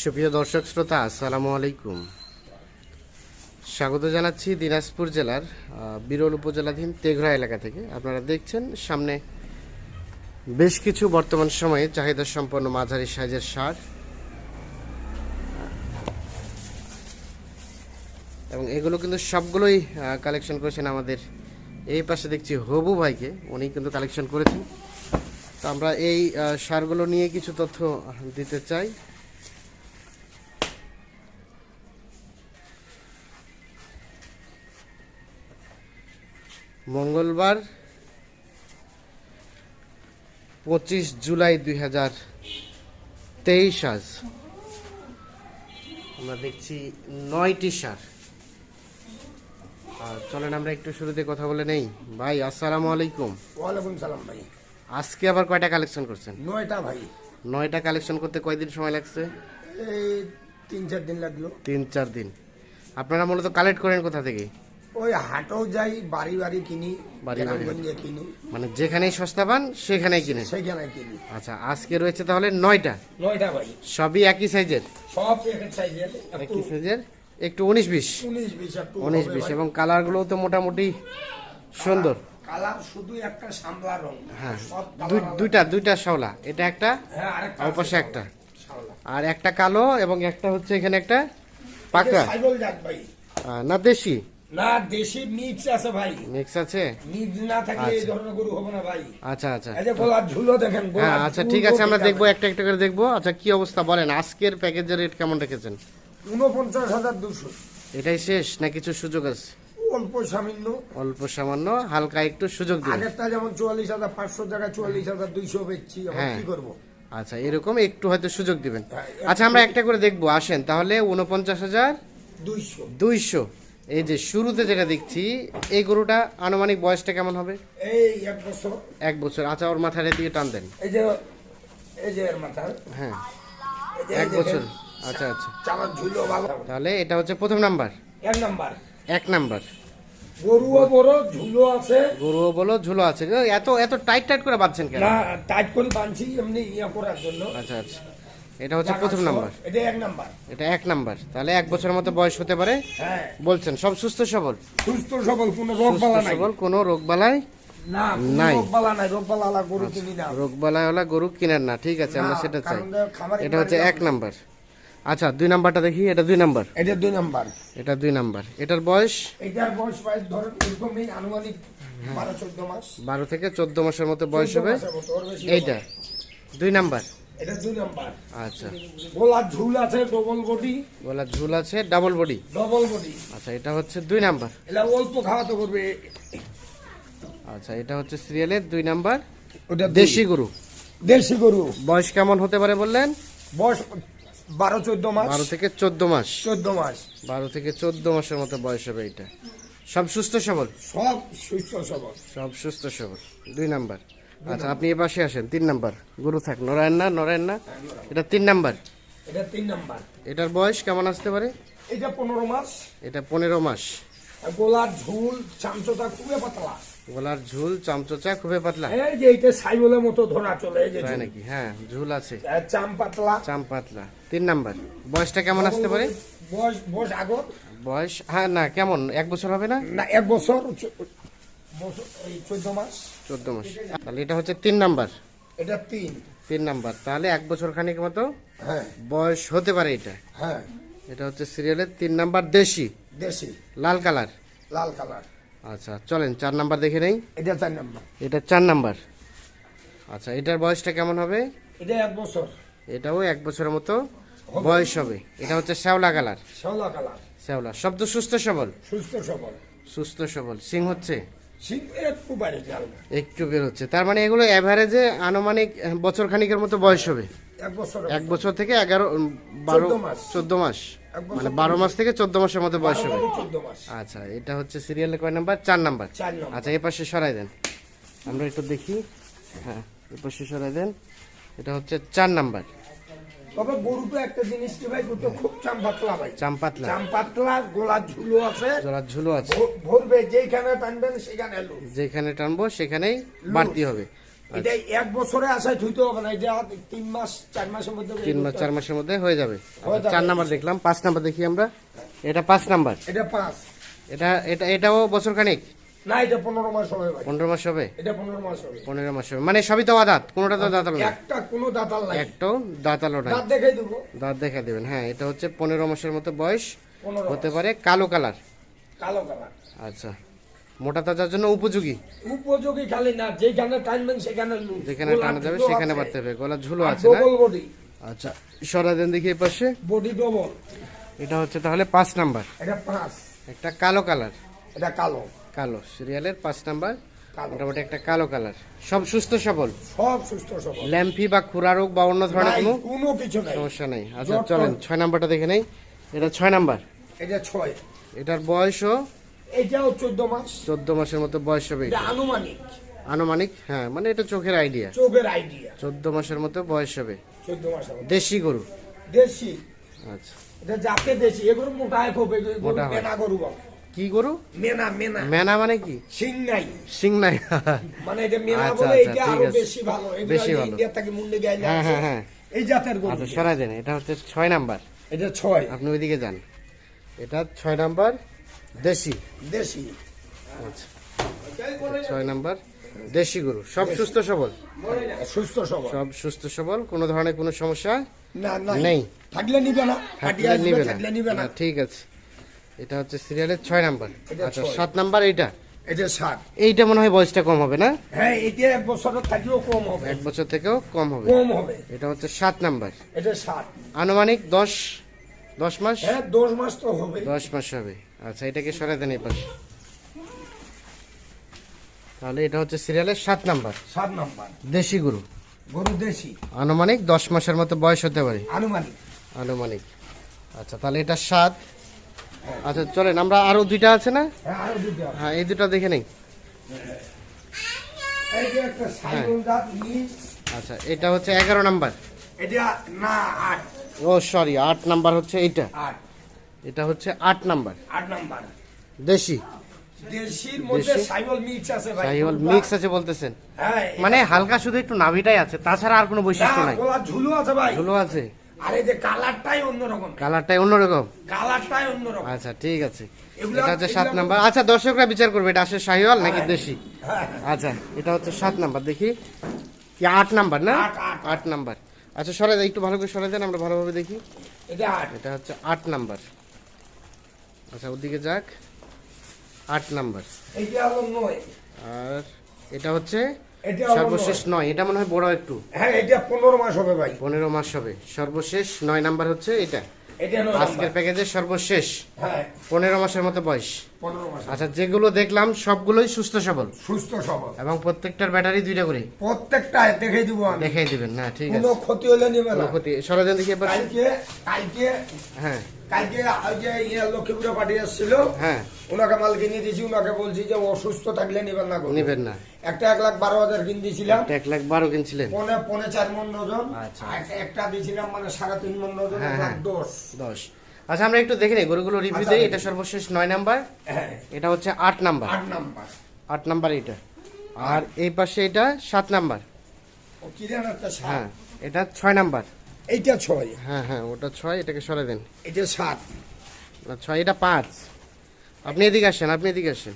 সুপ্রিয় দর্শক শ্রোতা, আসসালামু আলাইকুম। স্বাগত জানাচ্ছি দিনাজপুর জেলার বিরল উপজেলাধীন তেঘরা এলাকা থেকে। আপনারা দেখছেন, সামনে বেশ কিছু বর্তমান সময়ে চাহিদা সম্পন্ন মাঝারি সাইজের সার। এবং এগুলো কিন্তু সবগুলোই কালেকশন করেছেন আমাদের এই পাশে দেখছি হবু ভাইকে। উনি কিন্তু কালেকশন করেছেন। তো আমরা এই সারগুলো নিয়ে কিছু তথ্য দিতে চাই। মঙ্গলবার পঁচিশ জুলাই দুই হাজার তেইশ আজ। আমরা দেখছি নয়টি সার। আর চলেন আমরা একটু শুরুতে কথা বলে নেই। ভাই আসসালামু আলাইকুম। ওয়ালাইকুম সালাম ভাই। আজকে আবার কয়টা কালেকশন করছেন? নয়টা ভাই। নয়টা কালেকশন করতে কয়দিন সময় লাগছে? এই তিন চার দিন লাগল। তিন চার দিন। আপনারা মূলত কালেক্ট করেন কোথা থেকে? ওই হাটও যাই বাড়ি বাড়ি কিনি বাড়ি বাড়ি। গ্রামগঞ্জে কিনি। মানে যেখানেই সস্তা পান সেখানেই কিনেন? সেখানে কিনি। আচ্ছা আজকে রয়েছে তাহলে নয়টা? নয়টা ভাই সবই একই সাইজের? সব এক সাইজের একই সাইজের? একটু উনিশ বিশ? উনিশ বিশ একটু উনিশ বিশ। এবং কালারগুলো তো মোটামুটি সুন্দর। কালার শুধু একটা সামলা রং। হ্যাঁ দুইটা দুইটা শাওলা এটা একটা হ্যাঁ আর পাশে একটা। আর একটা কালো এবং একটা হচ্ছে এখানে একটা পাকড়া। না দেশি? না দেশি মিক্স আছে ভাই। মিক্স আছে? মিক্স না থাকলে এই আচ্ছা। ধরনের গরু হবে না ভাই। আচ্ছা আচ্ছা। এই যে গোলার ঝুলো দেখেন হ্যাঁ আচ্ছা ঠিক আছে আমরা দেখব একটা একটা করে দেখব। আচ্ছা কি অবস্থা বলেন আজকের প্যাকেজের রেট কেমন রেখেছেন? ঊনপঞ্চাশ হাজার দুশো। এটাই শেষ না কিছু সুযোগ আছে? অল্প সামান্য। অল্প সামান্য হালকা একটু সুযোগ দিন। আগেরটা যেমন চুয়াল্লিশ হাজার পাঁচশো টাকা চুয়াল্লিশ হাজার দুইশো বেচছি এখন হ্যাঁ। কি করব? আচ্ছা এরকম একটু হয়তো সুযোগ দিবেন। হ্যাঁ, আচ্ছা আমরা একটা করে দেখব আসেন তাহলে উনপঞ্চাশ হাজার দুইশো। দুইশো। এই যে শুরুতে যেটা দেখছি এই গরুটা আনুমানিক বয়সটা কেমন হবে? এই এক বছর। এক বছর। আচ্ছা ওর মাথার দিকে টান দেন। এই যে এই যে এর মাথার। হ্যাঁ। এক বছর। আচ্ছা আচ্ছা। চালার ঝুলো ভালো। তাহলে এটা হচ্ছে প্রথম নাম্বার। এক নাম্বার। এক নাম্বার। গরুও বড় ঝুলো আছে। গরুও বলো ঝুলো আছে। এত এত টাইট টাইট করে বাঁধছেন কেন? না টাইট করে বানছি এমনি ইয়া করার জন্য। আচ্ছা আচ্ছা। এটা হচ্ছে প্রথম নাম্বার। এটা এক নাম্বার। এটা এক নাম্বার। তাহলে এক বছরের মতো বয়স হতে পারে। হ্যাঁ। বলছেন সব সুস্থ সবল? সুস্থ সবল কোনো রোগ বালা নাই। সবল কোনো রোগ বালাই না নাই। রোগ বালা নাই রোগ বালা গরু কিনি না। রোগ বালাইওয়ালা গরু কিনেন না ঠিক আছে আমরা সেটা চাই। এটা হচ্ছে এক নাম্বার। আচ্ছা দুই নাম্বারটা দেখি এটা দুই নাম্বার। এটা দুই নাম্বার। এটা দুই নাম্বার। এটার বয়স? এটার বয়স প্রায় ধরেন এরকমই আনুমানিক বারো থেকে চোদ্দ মাসের মতো বয়স হবে। এইটা দুই নাম্বার। এটা দুই নাম্বার। আচ্ছা। গোলার ঝুল আছে ডবল বডি গলা ঝুল আছে ডাবল বডি ডবল বডি আচ্ছা এটা হচ্ছে দুই নাম্বার। এটা অল্প খাওয়াতে করবে। আচ্ছা এটা হচ্ছে সিরিয়ালের দুই নাম্বার। ওটা দেশি গরু। দেশি গরু। বয়স কেমন হতে পারে বললেন? বয়স বারো চোদ্দ মাস। বারো থেকে চোদ্দ মাস। চোদ্দ মাস। বারো থেকে চোদ্দ মাসের মতো বয়স হবে এটা। সব সুস্থ সবল? সব সুস্থ সবল। সব সুস্থ সবল। দুই নাম্বার। আচ্ছা আপনি এ পাশে আসেন তিন নাম্বার। গরু থাক নরায়ণ না নরায়ণ না? এটা তিন নাম্বার। এটা তিন নাম্বার। এটার বয়স কেমন আসতে পারে? এটা পনেরো মাস। এটা পনেরো মাস। গোলার ঝুল চামচটা খুবই পাতলা। গলার ঝুল চামচোচা খুবই পাতলা। এই যে এটা সাইবলের মতো ধরা চলে এই যে তাই নাকি? হ্যাঁ ঝুল আছে। চাম পাতলা। চাম পাতলা। তিন নাম্বার। বয়সটা কেমন আসতে পারে? বয়স বয়স আগত। বয়স হ্যাঁ না কেমন? এক বছর হবে না? না এক বছর বছর চোদ্দ মাস। চোদ্দ মাস। তাহলে এটা হচ্ছে তিন নাম্বার। এটা তিন। তিন নাম্বার। তাহলে এক বছর খানিক মতো হ্যাঁ। বয়স হতে পারে এটা। হ্যাঁ। এটা হচ্ছে সিরিয়ালের তিন নাম্বার দেশি। দেশি। লাল কালার। লাল কালার। আচ্ছা চলেন চার নাম্বার দেখে নেই। এটা চার নাম্বার। এটা চার নাম্বার। আচ্ছা এটার বয়সটা কেমন হবে? এটা এক বছর। এটাও এক বছরের মতো বয়স হবে। এটা হচ্ছে শ্যাওলা কালার। শ্যাওলা কালার। শ্যাওলা। শব্দ সুস্থ সবল। সুস্থ সবল। সুস্থ সবল। সিং হচ্ছে? একটু বাইরে যাবে একটু বের হচ্ছে তার মানে এগুলো অ্যাভারেজে আনুমানিক বছর খানিকের মতো বয়স হবে? এক বছর থেকে এগারো বারো 14 মাস। চোদ্দ মাস। মানে বারো মাস থেকে চোদ্দ মাসের মতো বয়স হবে। আচ্ছা এটা হচ্ছে সিরিয়ালের কয় নাম্বার। চার নাম্বার। আচ্ছা এ পাশে সরাই দেন। আমরা একটু দেখি। হ্যাঁ এ পাশে সরাই দেন। এটা হচ্ছে চার নাম্বার। তবে গরুটা একটা জিনিস কি ভাই গরুটা খুব চাম পাতলা ভাই। চাম পাতলা চাম গোলা ঝুলো আছে। জোড়ার ঝুলো আছে। ভর- ভরবে যেখানে টানবেন সেখানে যেখানে টানবো সেখানেই বাড়তি হবে। এটা এক বছরে আসায় থুইতে হবে না এটা তিন মাস চার মাসের মধ্যে তিন মাস চার মাসের মধ্যে হয়ে যাবে। হয়ে যাবে। চার নাম্বার দেখলাম পাঁচ নাম্বার দেখি আমরা। এটা পাঁচ নাম্বার। এটা পাঁচ। এটা এটা এটাও বছর খানিক? না এটা পনেরো মাস হবে ভাই। পনেরো মাস হবে? এটা পনেরো মাস হবে। পনেরো মাস হবে। মানে সবই তো কোনোটা তো দাঁতাল না। একটা কোনো দাতাল নাই। একটাও দাঁতালো দাঁত দেখাই দেবো। দাঁত দেখা দেবেন হ্যাঁ এটা হচ্ছে পনেরো মাসের মতো বয়স। হতে পারে কালো কালার। কালো কালার। আচ্ছা। মোটা তাজার জন্য উপযোগী? উপযোগী খালি না যেখানে টানবেন সেখানে যেখানে টানা যাবে সেখানে। বাড়তে হবে গলা ঝুলো আছে না? বডি আচ্ছা সরা দেন দেখি এই পাশে। বডি ডবল এটা হচ্ছে তাহলে পাঁচ নাম্বার। এটা পাঁচ। একটা কালো কালার। এটা কালো। কালো। সিরিয়ালের পাঁচ নাম্বার মোটামুটি একটা কালো কালার। সব সুস্থ সবল? সব সুস্থ সবল। ল্যাম্পি বা খুরা রোগ বা অন্য ধরনের কোনো কোনো কিছু নাই। সমস্যা নেই। আচ্ছা চলেন ছয় নাম্বারটা দেখে নেই। এটা ছয় নাম্বার। এটা ছয়। এটার বয়সও? এটাও চোদ্দ মাস। চোদ্দ মাসের মতো বয়স হবে আনুমানিক। আনুমানিক? হ্যাঁ মানে এটা চোখের আইডিয়া চোখের আইডিয়া চোদ্দ মাসের মতো বয়স হবে। চোদ্দ মাস। দেশি গরু? দেশি। আচ্ছা। এটা যাকে দেশি। এগুলো মোটায় খুব মোটা হয়। গরু বলে। কি গরু? মেনা মেনা। মেনা মানে কি? সিং নাই সিং নাই মানে এটা মেনা আচ্ছা, বলে আচ্ছা, এটা ঠিক আরও। বেশি ভালো। বেশি ভালো। ইন্ডিয়া থেকে মুন্ডে গাইলে হ্যাঁ, হ্যাঁ, হ্যাঁ। এই জাতের গরু। আচ্ছা সরাই দেন এটা হচ্ছে ছয় নাম্বার। এটা ছয়। আপনি ওইদিকে যান। এটা ছয় নাম্বার দেশি। দেশি। আচ্ছা ছয় নাম্বার দেশি গরু। সব সুস্থ সবল? সুস্থ সবল। সব সুস্থ সবল? কোনো ধরনের কোনো সমস্যা না নেই। থাকলে নিবে না থাকলে নিবে না, ঠিক আছে। এটা হচ্ছে সিরিয়ালের ছয় নাম্বার। আচ্ছা। সাত নাম্বার এইটা? এটা ষাট এইটা মনে হয় বয়সটা কম হবে না? হ্যাঁ এটা এক বছরের থাকলেও কম হবে। এক বছর থেকেও কম হবে। কম হবে। এটা হচ্ছে সাত নাম্বার। এটা ষাট আনুমানিক দশ দশ মাস? হ্যাঁ দশ মাস তো হবে। দশ মাস হবে। আচ্ছা এটাকে সরাই দেন এই পাশে। তাহলে এটা হচ্ছে সিরিয়ালের সাত নাম্বার। সাত নাম্বার। দেশি গরু। গরু দেশি। আনুমানিক দশ মাসের মতো বয়স হতে পারে। আনুমানিক। আনুমানিক। আচ্ছা তাহলে এটা সাত। আচ্ছা চলেন আমরা আরও দুইটা আছে না? হ্যাঁ হ্যাঁ এই দুটো দেখে নেই। এই যে একটা সাইকেল জাত মিক্স আচ্ছা এটা হচ্ছে এগারো নাম্বার। ও সরি আট নাম্বার হচ্ছে এইটা। এটা হচ্ছে আট নাম্বার। আট নাম্বার। দেশি। মিক্স আছে বলতেছেন। হ্যাঁ মানে হালকা শুধু একটু নাভিটাই আছে তাছাড়া আর কোনো বৈশিষ্ট্য নাই। ঝুলু আছে ভাই। ঝুলো আছে। আর এই যে কালারটাই অন্যরকম। কালারটাই অন্যরকম? কালারটাই অন্যরকম। আচ্ছা ঠিক আছে। এটা হচ্ছে সাত নাম্বার। আচ্ছা দর্শকরা বিচার করবে এটা আসলে শাহিওয়াল নাকি হ্যাঁ। দেশি? হ্যাঁ। আচ্ছা এটা হচ্ছে সাত নাম্বার দেখি। কি আট নাম্বার না? আট, নাম্বার। আচ্ছা দেন একটু ভালো করে সরাই দেন আমরা ভালোভাবে দেখি। এটা আট। এটা হচ্ছে আট নাম্বার। আচ্ছা ওদিকে যাক। আট নাম্বার। এইটা হলো নয়। আর এটা হচ্ছে সর্বশেষ নয়। এটা মনে হয় বড় একটু। হ্যাঁ এটা পনেরো মাস হবে ভাই। পনেরো মাস হবে। সর্বশেষ নয় নাম্বার হচ্ছে এটা। আজকের প্যাকেজের সর্বশেষ। হ্যাঁ। পনেরো মাসের মতো বয়স। আচ্ছা যেগুলো দেখলাম সবগুলোই সুস্থ সবল? সুস্থ সবল। এবং প্রত্যেকটার ব্যাটারি দুইটা করে? প্রত্যেকটা দেখে দিব আমি। দেখাই দিবেন না ঠিক কোনো ক্ষতি হলে নেবে না। ক্ষতি। সরাজান এবার কালকে কালকে হ্যাঁ। কালকে ওই যে ইয়ে লক্ষ্মীপুরে পাঠিয়ে এসেছিল। হ্যাঁ। ওনাকে মাল কিনে দিয়েছি ওনাকে বলছি যে অসুস্থ থাকলে নেবেন না। নিবেন না। একটা এক লাখ বারো হাজার কিনে দিয়েছিলাম এক লাখ বারো কিনছিলেন। পনে পনে চার মন ওজন। আচ্ছা। একটা দিয়েছিলাম মানে সাড়ে তিন মন ওজন হ্যাঁ, এক লাখ হ্যাঁ। দশ। দশ। আচ্ছা আমরা একটু দেখে নিই গরুগুলো রিভিউ আচ্ছা, দিই। এটা সর্বশেষ নয় নাম্বার। হ্যাঁ। এটা হচ্ছে আট নাম্বার। আট নাম্বার। আট নাম্বার এটা আর এই পাশে এটা সাত নাম্বার। হ্যাঁ এটা ছয় নাম্বার। এইটা ছয়। হ্যাঁ হ্যাঁ ওটা ছয় এটাকে সরে দেন। এটা সাত। ছয় এটা পাঁচ। আপনি এদিকে আসেন আপনি এদিকে আসেন।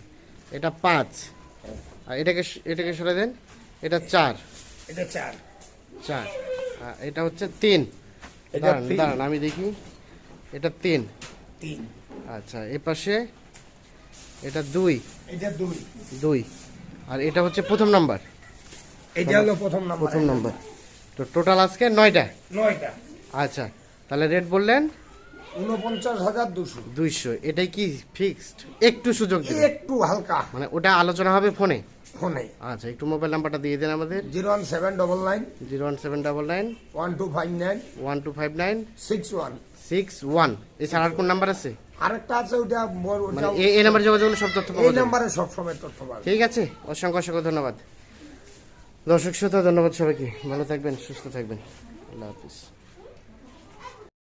এটা পাঁচ। আর এটাকে এটাকে সরে দেন। এটা চার। এটা চার। চার। এটা হচ্ছে তিন। এটা দাঁড়ান দাঁড়ান আমি দেখি। এটা তিন। তিন। আচ্ছা এ পাশে এটা দুই। এটা দুই। দুই। আর এটা হচ্ছে প্রথম নাম্বার। এটা হলো প্রথম নাম্বার। প্রথম নাম্বার। তো টোটাল আজকে নয়টা। নয়টা। আচ্ছা তাহলে রেট বললেন? উনপঞ্চাশ হাজার দুশো। দুইশো। এটাই কি ফিক্সড একটু সুযোগ একটু হালকা। মানে ওটা আলোচনা হবে ফোনে? ফোনে। আচ্ছা একটু মোবাইল নাম্বারটা দিয়ে দেন আমাদের। Zero one seven double nine. Zero one seven double nine. One two five nine. One two five nine. Six one. Six one এছাড়া আর কোন নাম্বার আছে? আরেকটা আছে ওটা মানে এই- নাম্বারে যোগাযোগ করলে সব তথ্য এই নাম্বারে তথ্য পাবে ঠিক আছে অসংখ্য অসংখ্য ধন্যবাদ। দর্শক শ্রোতা ধন্যবাদ সবাইকে। ভালো থাকবেন সুস্থ থাকবেন। আল্লাহ হাফিজ।